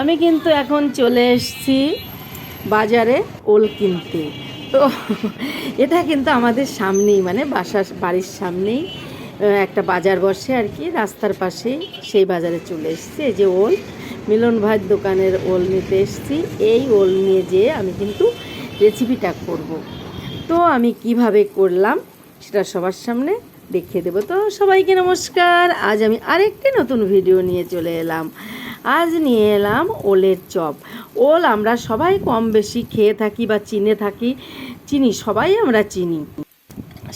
আমি কিন্তু এখন চলে এসেছি বাজারে ওল কিনতে। তো এটা কিন্তু আমাদের সামনেই মানে বাসার, বাড়ির সামনেই একটা বাজার বসে আর কি, রাস্তার পাশেই সেই বাজারে চলে এসেছি। এই যে ওল, মিলন ভাইয়ের দোকানের ওল নিতে এসেছি। এই ওল নিয়ে যেয়ে আমি কিন্তু রেসিপিটা করব। তো আমি কীভাবে করলাম সেটা সবার সামনে দেখিয়ে দেবো। তো সবাইকে নমস্কার। আজ আমি আরেকটি নতুন ভিডিও নিয়ে চলে এলাম। আজ নিয়ে এলাম ওলের চপ। ওল আমরা সবাই কম বেশি খেয়ে থাকি বা চিনে থাকি, চিনি সবাই আমরা চিনি।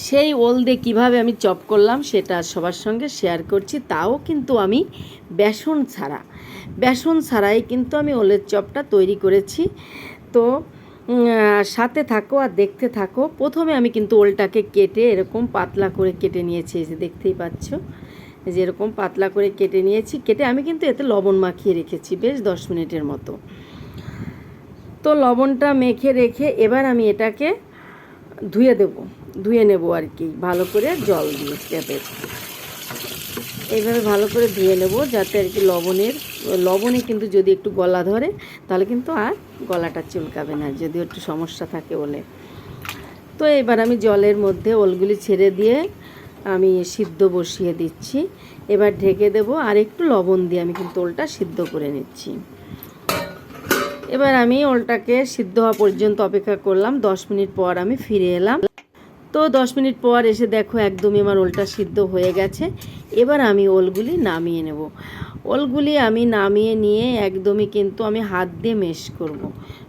সেই ওল দিয়ে কীভাবে আমি চপ করলাম সেটা সবার সঙ্গে শেয়ার করছি, তাও কিন্তু আমি বেসন ছাড়া। বেসন ছাড়াই কিন্তু আমি ওলের চপটা তৈরি করেছি। তো সাথে থাকো আর দেখতে থাকো। প্রথমে আমি কিন্তু ওলটাকে কেটে এরকম পাতলা করে কেটে নিয়েছি যে দেখতেই পাচ্ছ। এই যে এরকম পাতলা করে কেটে নিয়েছি। কেটে আমি কিন্তু এতে লবণ মাখিয়ে রেখেছি বেশ দশ মিনিটের মতো। তো লবণটা মেখে রেখে এবার আমি এটাকে ধুয়ে দেব, ধুয়ে নেব আর কি, ভালো করে জল দিয়ে ট্যাপের এইভাবে ভালো করে ধুয়ে নেব যাতে আর কি লবণের, লবণে কিন্তু যদি একটু গলা ধরে, তাহলে কিন্তু আর গলাটা চুলকাবে না যদি একটু সমস্যা থাকে বলে। তো এবার আমি জলের মধ্যে ওলগুলি ছেড়ে দিয়ে আমি সিদ্ধ বসিয়ে দিচ্ছি। এবার ঢেকে দেব আর একটু লবণ দিয়ে আমি কিন্তু ওলটা সিদ্ধ করে নিচ্ছি। এবার আমি ওলটাকে সিদ্ধ হওয়া পর্যন্ত অপেক্ষা করলাম, দশ মিনিট পর আমি ফিরে এলাম। তো দশ মিনিট পর এসে দেখো একদমই আমার ওলটা সিদ্ধ হয়ে গেছে। এবার আমি ওলগুলি নামিয়ে নেব। ওলগুলি আমি নামিয়ে নিয়ে একদমই কিন্তু আমি হাত দিয়ে মেশ করব।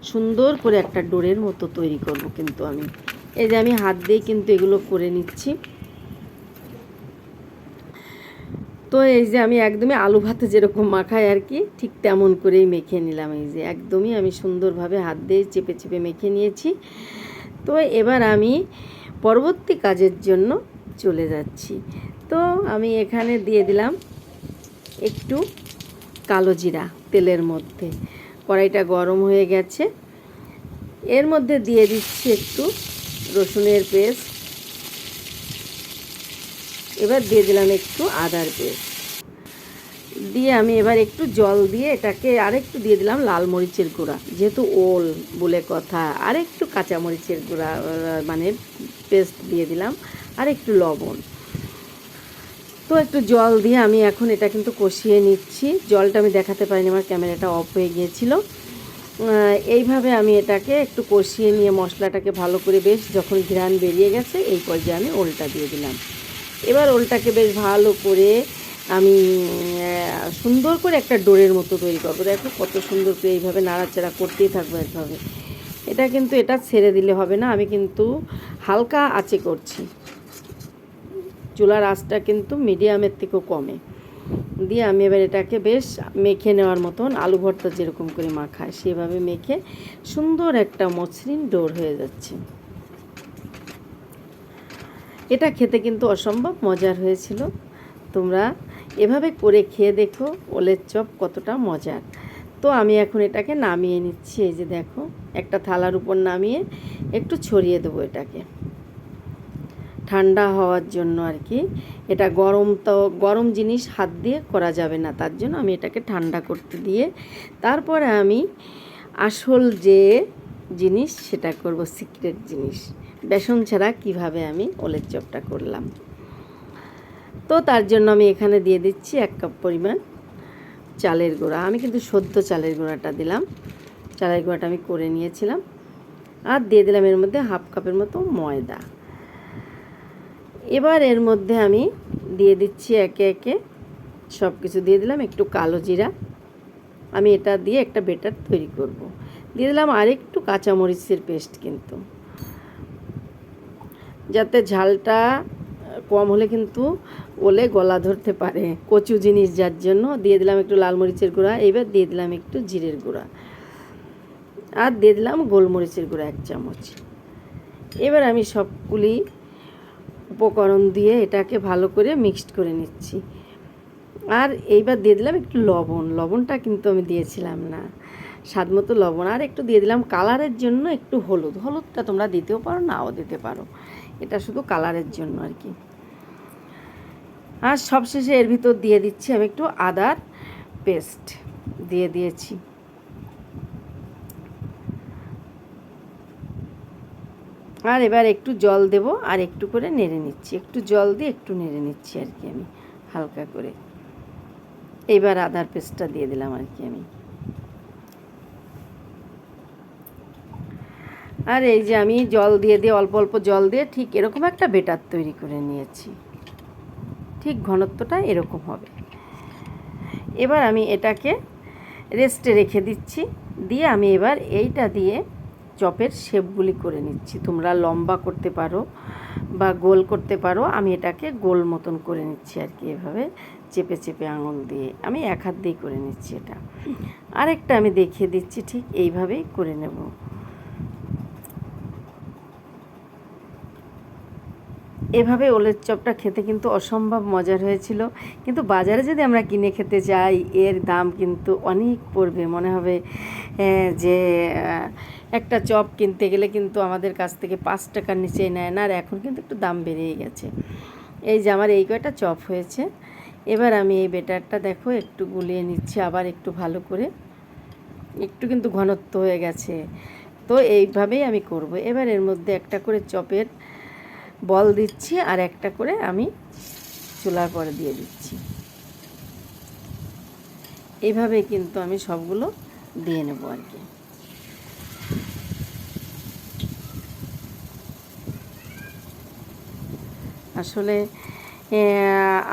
সুন্দর করে একটা ডোরের মতো তৈরি করব কিন্তু আমি। এই যে আমি হাত দিয়ে কিন্তু এগুলো করে নিচ্ছি। তো এই যে আমি একদমই আলু ভাতে যেরকম মাখাই আর কি, ঠিক তেমন করেই মেখে নিলাম এই যে। একদমই আমি সুন্দরভাবে হাত দিয়ে চেপে চেপে মেখে নিয়েছি। তো এবার আমি পরবর্তী কাজের জন্য চলে যাচ্ছি। তো আমি এখানে দিয়ে দিলাম একটু কালো জিরা তেলের মধ্যে। কড়াইটা গরম হয়ে গেছে। এর মধ্যে দিয়ে দিচ্ছি একটু রসুনের পেস্ট এবার দিয়ে দিলাম একটু আদার পেস্ট। দিয়ে আমি এবার একটু জল দিয়ে এটাকে আরেকটু দিয়ে দিলাম লাল মরিচের গুঁড়া, যেহেতু ওল বলে কথা, আরেকটু কাঁচা মরিচের গুঁড়া মানে পেস্ট দিয়ে দিলাম আর একটু লবণ। তো একটু জল দিয়ে আমি এখন এটা কিন্তু কষিয়ে নিচ্ছি। জলটা আমি দেখাতে পারিনি, আমার ক্যামেরাটা অফ হয়ে গিয়েছিল। এইভাবে আমি এটাকে একটু কষিয়ে নিয়ে মশলাটাকে ভালো করে বেশ যখন ঘ্রাণ বেরিয়ে গেছে, এই পর্যায়ে আমি ওলটা দিয়ে দিলাম। এবার ওলটাকে বেশ ভালো করে আমি সুন্দর করে একটা ডোরের মতো তৈরি করব। দেখো কত সুন্দর করে এইভাবে নাড়াচাড়া করতেই থাকব এইভাবে এটা কিন্তু এটা ছেড়ে দিলে হবে না, আমি কিন্তু হালকা আঁচে করছি। চুলার আঁচটা কিন্তু মিডিয়ামের থেকেও কমে। দিয়ে আমি এবার এটাকে বেশ মেখে নেওয়ার মতন আলু ভর্তা যেরকম করে মাখায়, সেভাবে মেখে সুন্দর একটা মসৃণ ডোর হয়ে যাচ্ছে। এটা খেতে কিন্তু অসম্ভব মজার হয়েছিল। তোমরা এভাবে করে খেয়ে দেখো, ওলের চপ কতটা মজার। তো আমি এখন এটাকে নামিয়ে নিচ্ছি, এই যে দেখো, একটা থালার উপর নামিয়ে একটু ছড়িয়ে দেবো এটাকে। ঠান্ডা হওয়ার জন্য আর কি, এটা গরম তো, গরম জিনিস হাত দিয়ে করা যাবে না, তার জন্য আমি এটাকে ঠান্ডা করতে দিয়ে তারপরে আমি আসল যে জিনিস সেটা করব, সিক্রেট জিনিস। বেসন ছাড়া কীভাবে আমি ওলের চপটা করলাম? তো তার জন্য আমি এখানে দিয়ে দিচ্ছি এক কাপ পরিমাণ চালের গুঁড়া। আমি কিন্তু সদ্য চালের গুঁড়াটা দিলাম। চালের গুঁড়াটা আমি করে নিয়েছিলাম। আর দিয়ে দিলাম এর মধ্যে হাফ কাপের মতো ময়দা। এবার এর মধ্যে আমি দিয়ে দিচ্ছি একে একে সব কিছু দিয়ে দিলাম একটু কালো জিরা। আমি এটা দিয়ে একটা বেটার তৈরি করব। দিয়ে দিলাম আরেকটু কাঁচামরিচের পেস্ট কিন্তু। যাতে ঝালটা কম হলে কিন্তু ওলে গলা ধরতে পারে। কচু জিনিস যার জন্য দিয়ে দিলাম একটু লাল মরিচের গুঁড়া, এবার দিয়ে দিলাম একটু জিরের গুঁড়া। আর দিয়ে দিলাম গোলমরিচের গুঁড়া এক চামচ। এবার আমি সবগুলি উপকরণ দিয়ে এটাকে ভালো করে মিক্সড করে নিচ্ছি। আর এইবার দিয়ে দিলাম একটু লবণ। লবণটা কিন্তু আমি দিয়েছিলাম না। স্বাদ মতো লবণ। আর একটু দিয়ে দিলাম কালারের জন্য একটু হলুদ। হলুদটা তোমরা দিতেও পারো, নাও দিতে পারো। এটা শুধু কালারের জন্য আর কি। আর সবশেষে এর ভিতর দিয়ে দিচ্ছি আমি একটু আদার পেস্ট দিয়ে দিয়েছি। আর এবার একটু জল দেব আর একটু করে নেড়ে নিচ্ছি। একটু জল দিয়ে একটু নেড়ে নিচ্ছি আর কি আমি, হালকা করে। এবার আদার পেস্টটা দিয়ে দিলাম আর কি আমি। আর এই যে আমি জল দিয়ে দিয়ে, অল্প অল্প জল দিয়ে ঠিক এরকম একটা বেটার তৈরি করে নিয়েছি। ঠিক ঘনত্বটা এরকম হবে। এবার আমি এটাকে রেস্টে রেখে দিচ্ছি। দিয়ে আমি এবার এইটা দিয়ে চপের শেপগুলি করে নিচ্ছি। তোমরা লম্বা করতে পারো বা গোল করতে পারো, আমি এটাকে গোল মতন করে নিচ্ছি আর কি এভাবে চেপে চেপে আঙুল দিয়ে। আমি এক হাত দিয়ে করে নিচ্ছি এটা। আরেকটা আমি দেখিয়ে দিচ্ছি, ঠিক এইভাবেই করে নেব। এভাবে ওলের চপটা খেতে কিন্তু অসম্ভব মজার হয়েছিল। কিন্তু বাজারে যদি আমরা কিনে খেতে যাই, এর দাম কিন্তু অনেক পড়বে। মনে হবে যে একটা চপ কিনতে গেলে কিন্তু আমাদের কাছ থেকে পাঁচ টাকার নিচে নেয় না, আর এখন কিন্তু একটু দাম বেড়েই গেছে। এই যে, আমার এই কয়টা চপ হয়েছে। এবার আমি এই বেটারটা দেখো, একটু গুলিয়ে নিচ্ছি, আবার একটু ভালো করে। একটু কিন্তু ঘনত্ব হয়ে গেছে। তো এইভাবেই আমি করব। এবার এর মধ্যে একটা করে চপের বল দিচ্ছি আর একটা করে আমি চুলার পরে দিয়ে দিচ্ছি। এইভাবে কিন্তু আমি সবগুলো দিয়ে নেব আর কি। আসলে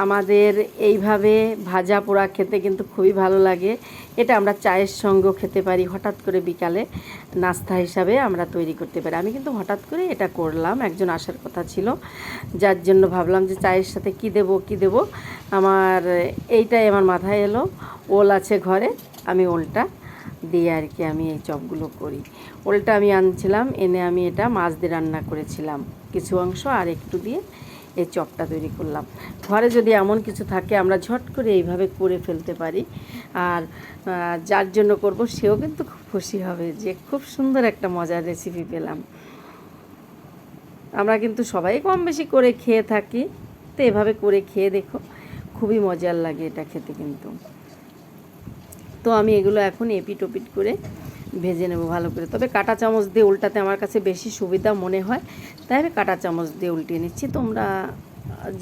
আমাদের এইভাবে ভাজা পোড়া খেতে কিন্তু খুবই ভালো লাগে। এটা আমরা চায়ের সঙ্গেও খেতে পারি, হঠাৎ করে বিকালে নাস্তা হিসাবে আমরা তৈরি করতে পারি। আমি কিন্তু হঠাৎ করে এটা করলাম, একজন আসার কথা ছিল। যার জন্য ভাবলাম যে চায়ের সাথে কি দেব কি দেব? আমার এইটাই আমার মাথায় এলো। ওল আছে ঘরে, আমি ওলটা দিয়ে আর কি আমি এই চপগুলো করি। ওলটা আমি আনছিলাম, এনে আমি এটা মাছ দিয়ে রান্না করেছিলাম। কিছু অংশ আর একটু দিয়ে এই চপটা তৈরি করলাম। ঘরে যদি এমন কিছু থাকে, আমরা ঝট করে এইভাবে করে ফেলতে পারি। আর যার জন্য করব সেও কিন্তু খুব খুশি হবে যে খুব সুন্দর একটা মজার রেসিপি পেলাম। আমরা কিন্তু সবাই কম বেশি করে খেয়ে থাকি। তো এভাবে করে খেয়ে দেখো, খুবই মজার লাগে এটা খেতে কিন্তু। তো আমি এগুলো এখন এপিট ওপিট করে ভেজে নেব ভালো করে। তবে কাঁটা চামচ দিয়ে উল্টাতে আমার কাছে বেশি সুবিধা মনে হয়। তাই আমি কাঁটা চামচ দিয়ে উল্টে নিচ্ছি। তোমরা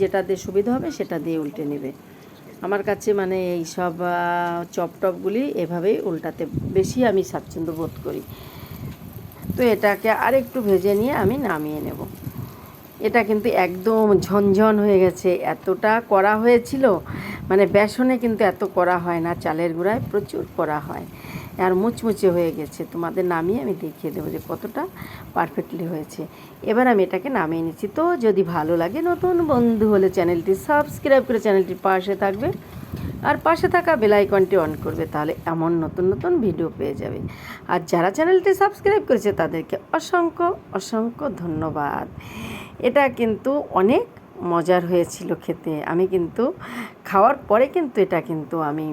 যেটা দিয়ে সুবিধা হবে সেটা দিয়ে উল্টে নেবে। আমার কাছে মানে এই সব চপ টপগুলি এভাবেই উল্টাতে বেশি আমি স্বাচ্ছন্দ্য বোধ করি। তো এটাকে আরেকটু ভেজে নিয়ে আমি নামিয়ে নেব। এটা কিন্তু একদম ঝনঝন হয়ে গেছে। এতটা করা হয়েছিল মানে বেসনে কিন্তু এত করা হয় না, চালের গুঁড়ায় প্রচুর করা হয়। আর মুচমুচে হয়ে গেছে। তোমাদের নামিয়ে আমি দেখিয়ে দেবো যে কতটা পারফেক্টলি হয়েছে। এবার আমি এটাকে নামিয়ে নিচ্ছি। তো যদি ভালো লাগে নতুন বন্ধু হলে চ্যানেলটি সাবস্ক্রাইব করে চ্যানেলটির পাশে থাকবে। আর পাশে থাকা বেল আইকনটি অন করবে, তাহলে এমন নতুন নতুন ভিডিও পেয়ে যাবে। আর যারা চ্যানেলটি সাবস্ক্রাইব করেছে, তাদেরকে অসংখ্য অসংখ্য ধন্যবাদ। এটা কিন্তু অনেক মজার হয়েছিল খেতে। আমি কিন্তু খাওয়ার পরে কিন্তু এটা কিন্তু আমি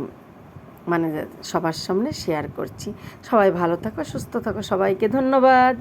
মানে সবার সামনে শেয়ার করছি। সবাই ভালো থাকো সুস্থ থাকো সবাইকে ধন্যবাদ।